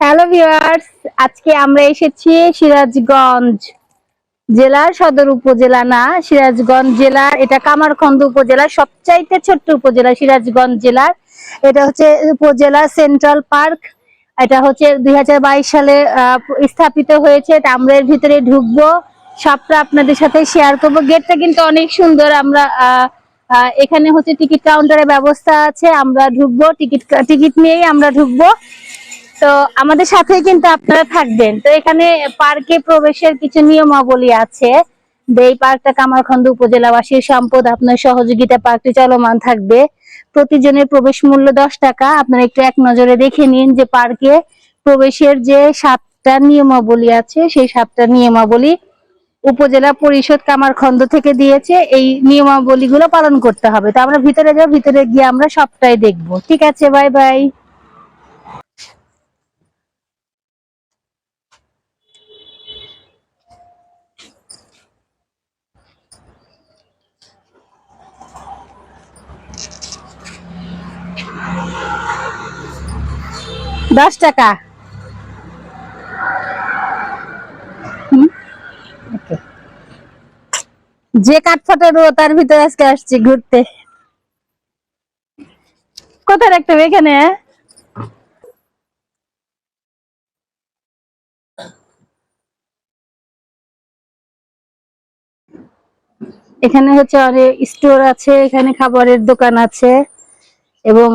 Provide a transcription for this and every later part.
Hello viewers আজকে আমরা এসেছি সিরাজগঞ্জ জেলার সদর উপজেলা না, সিরাজগঞ্জ জেলার, এটা কামারখন্দ উপজেলার সবচাইতে ছোট্ট উপজেলা, সিরাজগঞ্জ জেলার। এটা হচ্ছে উপজেলা সেন্ট্রাল পার্ক। এটা হচ্ছে দুই হাজার বাইশ সালে স্থাপিত হয়েছে। তা আমরা এর ভিতরে ঢুকবো। সবটা আপনাদের সাথে শেয়ার করব। গেটটা কিন্তু অনেক সুন্দর। আমরা এখানে হচ্ছে টিকিট কাউন্টারের ব্যবস্থা আছে। আমরা ঢুকবো। টিকিট টিকিট নিয়েই আমরা ঢুকবো। তো আমাদের সাথে কিন্তু আপনারা থাকবেন। তো এখানে পার্কে প্রবেশের কিছু নিয়মাবলী আছে। এই পার্কটা কামারখন্দ উপজেলাবাসীর সম্পদ, আপনার সহযোগিতা পার্কটি চলমান থাকবে। প্রতিজনের প্রবেশ মূল্য দশ টাকা। আপনারা একটু এক নজরে দেখে নিন যে পার্কে প্রবেশের যে সাতটা নিয়মাবলী আছে, সেই সাতটা নিয়মাবলী উপজেলা পরিষদ কামারখন্দ থেকে দিয়েছে। এই নিয়মাবলীগুলো পালন করতে হবে। তো আমরা ভিতরে যাব, ভিতরে গিয়ে আমরা সবটাই দেখব। ঠিক আছে, বাই বাই। দশ টাকা. যে কাঠফাটা রো তার ভিতরে আজকে আসছি ঘুরতে। কোথায় রাখতে হবে এখানে এখানে হচ্ছে অনেক স্টোর আছে, এখানে খাবারের দোকান আছে, এবং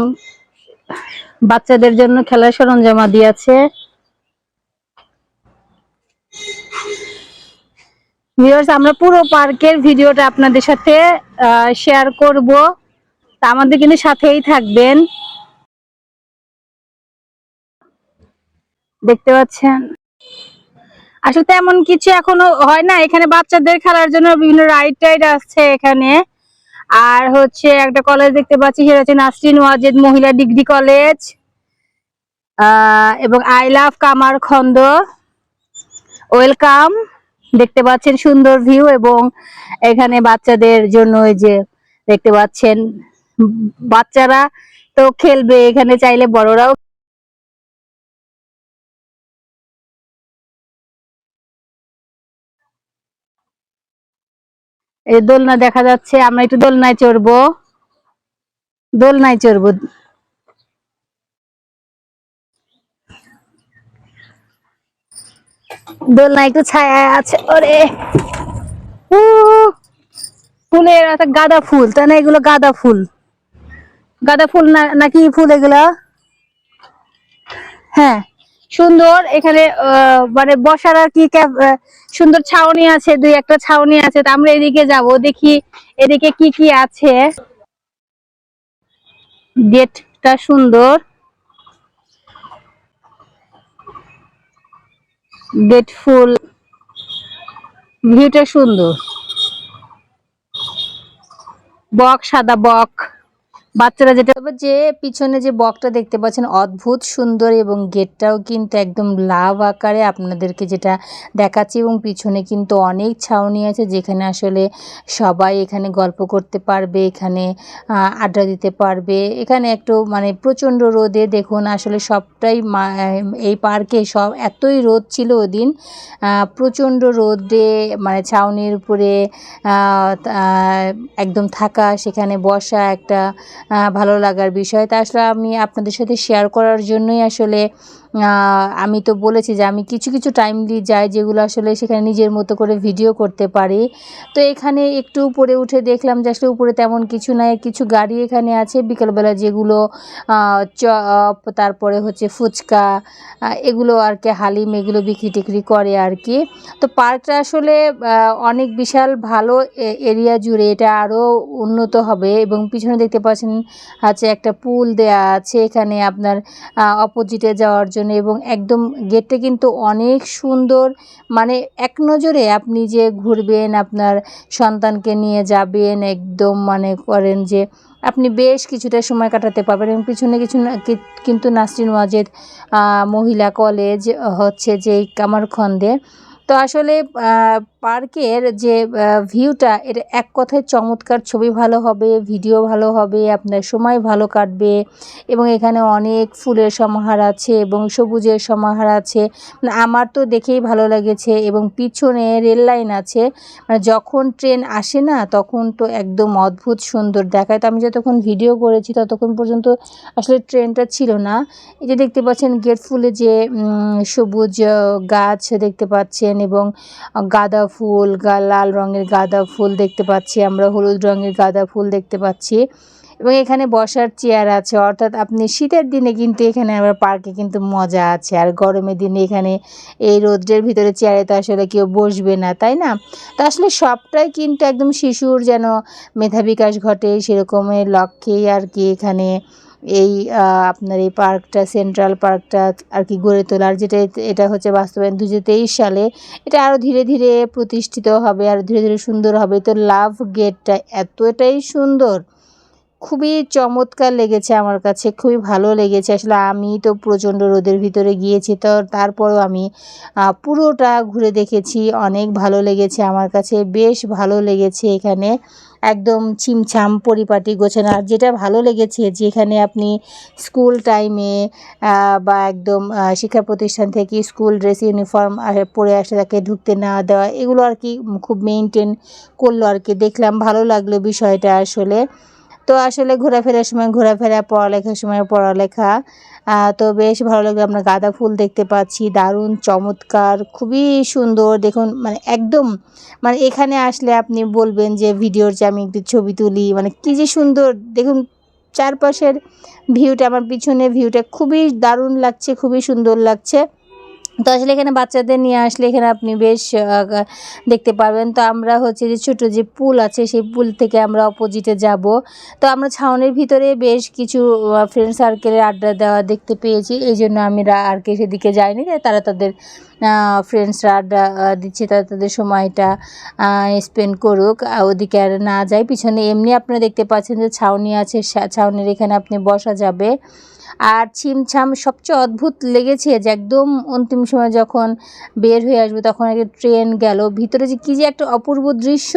বাচ্চাদের জন্য খেলার সরঞ্জাম আদি আছে। আমরা পুরো পার্কের ভিডিওটা আপনাদের সাথে শেয়ার করব। তা আমাদের কিন্তু সাথেই থাকবেন। দেখতে পাচ্ছেন? আসলে তেমন কিছু এখনও হয় না। এখানে বাচ্চাদের খেলার জন্য বিভিন্ন রাইড টাইড আছে এখানে। আর হচ্ছে একটা কলেজ দেখতে পাচ্ছি, সেটা হচ্ছে নাসরিন ওয়াজেদ মহিলা ডিগ্রি কলেজ এবং I love Kamarkhanda. Welcome দেখতে পাচ্ছেন সুন্দর ভিউ এবং এখানে বাচ্চাদের জন্য ওই যে দেখতে পাচ্ছেন, বাচ্চারা তো খেলবে এখানে চাইলে বড়রাও এই দোলনা দেখা যাচ্ছে, আমরা একটু দোলনায় চড়বো। দোলনায় চড়বো। দোলনায় একটু ছায়া আছে, ওরে। ফুলের একটা গাঁদা ফুল, তাই না? এগুলো গাঁদা ফুল। গাঁদা ফুল না, নাকি ফুল এগুলো? হ্যাঁ। সুন্দর, এখানে মানে বসার আর কি সুন্দর ছাউনি আছে, দুই একটা ছাউনি আছে, তা আমরা এদিকে যাব, দেখি এদিকে কি কি আছে। গেটটা সুন্দর। গেট ফুল। ভিউটা সুন্দর। বক, সাদা বক। বাচ্চারা যেটা যে পিছনে যে বকটা দেখতে পাচ্ছেন, অদ্ভুত সুন্দর এবং গেটটাও কিন্তু একদম লাভ আকারে আপনাদেরকে যেটা দেখাচ্ছি এবং পিছনে কিন্তু অনেক ছাউনি আছে যেখানে আসলে সবাই এখানে গল্প করতে পারবে, এখানে আড্ডা দিতে পারবে। এখানে একটু মানে প্রচণ্ড রোদে দেখুন আসলে সবটাই এই পার্কে সব এতই রোদ ছিল ওদিন প্রচণ্ড রোদে মানে ছাউনির উপরে একদম থাকা, সেখানে বসা একটা ভালো লাগার বিষয়। তা আসলে আমি আপনাদের সাথে শেয়ার করার জন্যই আসলে আমি তো বলেছি যে আমি কিছু কিছু টাইমলি যাই যেগুলো আসলে সেখানে নিজের মতো করে ভিডিও করতে পারি। তো এখানে একটু উপরে উঠে দেখলাম যে আসলে উপরে তেমন কিছু নাই, কিছু গাড়ি এখানে আছে। বিকেলবেলা যেগুলো চপ, তারপরে হচ্ছে ফুচকা এগুলো আর কি হালিম এগুলো বিক্রি টিক্রি করে আর কি। তো পার্কটা আসলে অনেক বিশাল, ভালো এরিয়া জুড়ে এটা আরও উন্নত হবে এবং পিছনে দেখতে পাচ্ছেন আছে একটা পুল দেয়া আছে। এখানে আপনার অপোজিটে যাওয়ার জন্য এবং একদম গেটটা কিন্তু অনেক সুন্দর। মানে এক নজরে আপনি যে ঘুরবেন, আপনার সন্তানকে নিয়ে যাবেন, একদম মানে করেন যে আপনি বেশ কিছুটা সময় কাটাতে পারবেন এবং পিছনে কিছু কিন্তু নাসরিন ওয়াজেদ মহিলা কলেজ হচ্ছে যে কামারখন্দে তো আসলে পার্কের যে ভিউটা এটা এক কথায় চমৎকার ছবি ভালো হবে, ভিডিও ভালো হবে, আপনার সময় ভালো কাটবে এবং এখানে অনেক ফুলের সমাহার আছে এবং সবুজের সমাহার আছে। মানে আমার তো দেখেই ভালো লেগেছে এবং পিছনে রেল লাইন আছে। মানে যখন ট্রেন আসে না, তখন তো একদম অদ্ভুত সুন্দর দেখায়। তো আমি যতক্ষণ ভিডিও করেছি, ততক্ষণ পর্যন্ত আসলে ট্রেনটা ছিল না। এই যে দেখতে পাচ্ছেন, গেট ফুলে যে সবুজ গাছ দেখতে পাচ্ছেন এবং গাঁদা ফুল, গা- লাল রঙের গাঁদা ফুল দেখতে পাচ্ছি আমরা, হলুদ রঙের গাঁদা ফুল দেখতে পাচ্ছি। এবং এখানে বসার চেয়ার আছে, অর্থাৎ আপনি শীতের দিনে কিন্তু এখানে আবার পার্কে কিন্তু মজা আছে, আর গরমের দিনে এখানে এই রোদ্রের ভিতরে চেয়ারে তো আসলে কেউ বসবে না, তাই না? তো আসলে সবটাই কিন্তু একদম শিশুর যেন মেধা বিকাশ ঘটে, সেরকমের লক্ষ্যেই আর কি এখানে এই আপনার এই পার্কটা, সেন্ট্রাল পার্কটা আর কি গড়ে তোলার যেটা এটা হচ্ছে বাস্তবায়ন। দু সালে এটা আরও ধীরে ধীরে প্রতিষ্ঠিত হবে, আর ধীরে ধীরে সুন্দর হবে। তো লাভ গেটটা এতটাই সুন্দর, খুবই চমৎকার লেগেছে আমার কাছে, খুবই ভালো লেগেছে। আসলে আমি তো প্রচণ্ড রোদের ভিতরে গিয়েছি, তো তারপরেও আমি পুরোটা ঘুরে দেখেছি, অনেক ভালো লেগেছে আমার কাছে, বেশ ভালো লেগেছে এখানে। একদম ছিমছাম পরিপাটি গোছানো। আর যেটা ভালো লেগেছে যেখানে আপনি স্কুল টাইমে বা একদম শিক্ষা প্রতিষ্ঠান থেকে স্কুল ড্রেস ইউনিফর্ম পরে আসে তাকে ঢুকতে না দেওয়া, এগুলো আর কি খুব মেনটেন করল আর কি। দেখলাম ভালো লাগল বিষয়টা আসলে। তো আসলে ঘোরাফেরার সময় ঘোরাফেরা, পড়ালেখার সময় পড়ালেখা তো বেশ ভালো লাগল আমরা গাঁদা ফুল দেখতে পাচ্ছি, দারুণ, চমৎকার, খুবই সুন্দর। দেখুন মানে একদম মানে এখানে আসলে আপনি বলবেন যে ভিডিওর যে আমি একটু ছবি তুলি মানে কী যে সুন্দর। দেখুন, চারপাশের ভিউটা, আমার পিছনে ভিউটা খুবই দারুণ লাগছে, খুবই সুন্দর লাগছে। তো আসলে এখানে বাচ্চাদের নিয়ে আসলে এখানে আপনি বেশ দেখতে পাবেন তো আমরা হচ্ছে যে ছোটো যে পুল আছে, সেই পুল থেকে আমরা অপোজিটে যাব। তো আমরা ছাউনির ভিতরে বেশ কিছু ফ্রেন্ড সার্কেলের আড্ডা দেওয়া দেখতে পেয়েছি। এই জন্য আমি আর কি সেদিকে যাইনি তারা তাদের ফ্রেন্ডসরা আড্ডা দিচ্ছে, তারা তাদের সময়টা স্পেন্ড করুক। ওদিকে আর না যায় পিছনে এমনি আপনারা দেখতে পাচ্ছেন যে ছাউনি আছে ছাউনির এখানে আপনি বসা যাবে। আর ছিমছাম সবচেয়ে অদ্ভুত লেগেছে যে একদম অন্তিম সময় যখন বের হয়ে আসবে, তখন একটা ট্রেন গেল, ভিতরে যে কী যে একটা অপূর্ব দৃশ্য,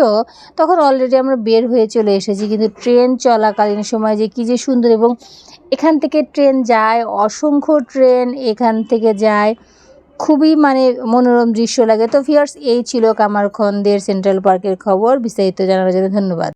তখন অলরেডি আমরা বের হয়ে চলে এসেছি। কিন্তু ট্রেন চলাকালীন সময় যে কী যে সুন্দর এবং এখান থেকে ট্রেন যায়, অসংখ্য ট্রেন এখান থেকে যায়, খুবই মানে মনোরম দৃশ্য লাগে। তো ফিয়ার্স এই ছিল কামারখন্দের সেন্ট্রাল পার্কের খবর। বিস্তারিত জানার জন্য ধন্যবাদ।